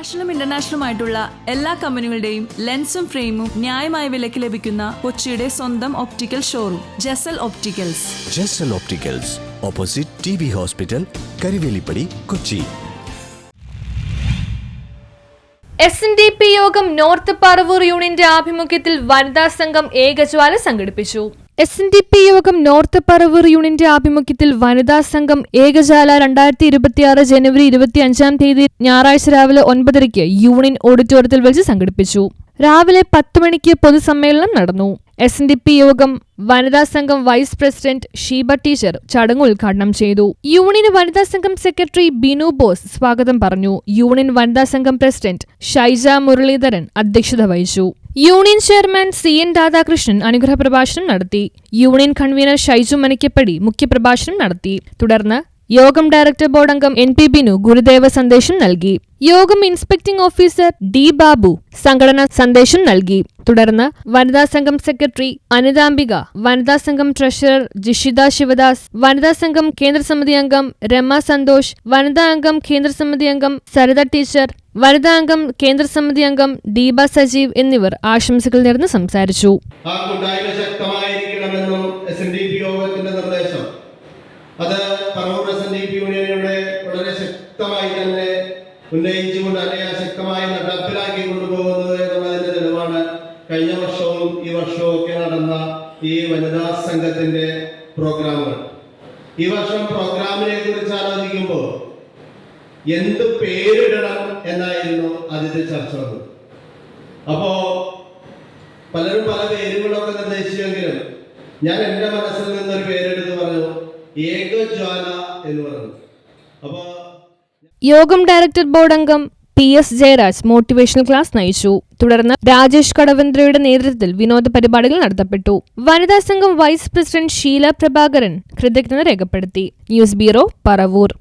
നാഷണലും ഇന്റർനാഷണലും ആയിട്ടുള്ള എല്ലാ കമ്പനികളുടെയും ലെൻസും ഫ്രെയിമും ന്യായമായ വിലയ്ക്ക് ലഭിക്കുന്ന കൊച്ചിയുടെ സ്വന്തം optical showroom Jasal opticals Jasal opticals opposite T B hospital Karivelippady Kochi S N D P യോഗം നോർത്ത് പറവൂർ യൂണിയന്റെ ആഭിമുഖ്യത്തിൽ വനിതാ സംഘം ഏകജ്വാല സംഘടിപ്പിച്ചു. എസ് എൻ ഡി പി യോഗം നോർത്ത് പറവൂർ യൂണിയന്റെ ആഭിമുഖ്യത്തിൽ വനിതാ സംഘം ഏകജാല രണ്ടായിരത്തി ഇരുപത്തിയാറ് ജനുവരി ഇരുപത്തി അഞ്ചാം തീയതി ഞായറാഴ്ച രാവിലെ ഒൻപതരയ്ക്ക് യൂണിയൻ ഓഡിറ്റോറിയത്തിൽ വെച്ച് സംഘടിപ്പിച്ചു. രാവിലെ പത്ത് മണിക്ക് പൊതുസമ്മേളനം നടന്നു. എസ് എൻ ഡി പി യോഗം വനിതാ സംഘം വൈസ് പ്രസിഡന്റ് ഷീബ ടീച്ചർ ചടങ്ങ് ഉദ്ഘാടനം ചെയ്തു. യൂണിയൻ വനിതാ സംഘം സെക്രട്ടറി ബിനു ബോസ് സ്വാഗതം പറഞ്ഞു. യൂണിയൻ വനിതാ സംഘം പ്രസിഡന്റ് ഷൈജ മുരളീധരൻ അധ്യക്ഷത വഹിച്ചു. Union chairman C N Radhakrishnan അനുഗ്രഹ പ്രഭാഷണം നടത്തി. യൂണിയൻ കൺവീനർ ഷൈജു മനക്കപ്പടി മുഖ്യപ്രഭാഷണം നടത്തി. തുടർന്ന് യോഗം ഡയറക്ടർ ബോർഡ് അംഗം എൻ പി ബിനു ഗുരുദേവ സന്ദേശം നൽകി. യോഗം ഇൻസ്പെക്ടിംഗ് ഓഫീസർ ഡി ബാബു സംഘടനാ സന്ദേശം നൽകി. തുടർന്ന് വനിതാ സംഘം സെക്രട്ടറി അനിതാംബിക വനിതാ സംഘം ട്രഷറർ ജിഷിത ശിവദാസ് വനിതാ സംഘം കേന്ദ്ര സമിതി അംഗം രമ സന്തോഷ് വനിതാ അംഗം കേന്ദ്ര സമിതി അംഗം സരിത ടീച്ചർ വനിതാ അംഗം കേന്ദ്ര സമിതി അംഗം ദീപ സജീവ് എന്നിവർ ആശംസകൾ നേർന്ന് സംസാരിച്ചു. ശക്തമായിരിക്കണമെന്നും എസ് എൻ ഡി യോഗത്തിന്റെ നിർദ്ദേശം. അത് പറവൂർ എസ് എൻ വളരെ ശക്തമായി തന്നെ ഉന്നയിച്ചുകൊണ്ട് അല്ലെങ്കിൽ ശക്തമായി നടപ്പിലാക്കി കൊണ്ടുപോകുന്നത് എന്നുള്ളതിന്റെ തെളിവാണ് കഴിഞ്ഞ വർഷവും ഈ വർഷവും ഒക്കെ നടന്ന ഈ വനിതാ സംഘത്തിന്റെ പ്രോഗ്രാമുകൾ. ഈ വർഷം പ്രോഗ്രാമിനെ കുറിച്ച് ആലോചിക്കുമ്പോൾ എന്ത് പേരിടണം എന്നായിരുന്നു ആദ്യത്തെ ചർച്ച അപ്പോ പലരും പല പേരുകളൊക്കെ നിർദ്ദേശിച്ചെങ്കിലും ഞാൻ എന്റെ മനസ്സിൽ നിന്ന് നിന്നൊരു പേരെടുത്ത് പറഞ്ഞു ഏകജ്വാല എന്ന് പറഞ്ഞു. അപ്പോ യോഗം ഡയറക്ടർ ബോർഡ് അംഗം P S Jayaraj motivational class നയിച്ചു. തുടർന്ന് രാജേഷ് കടവന്ത്രയുടെ നേതൃത്വത്തിൽ വിനോദ പരിപാടികൾ നടത്തപ്പെട്ടു. വനിതാ സംഘം വൈസ് പ്രസിഡന്റ് ഷീല പ്രഭാകരൻ കൃതജ്ഞത രേഖപ്പെടുത്തി. News bureau Paravur.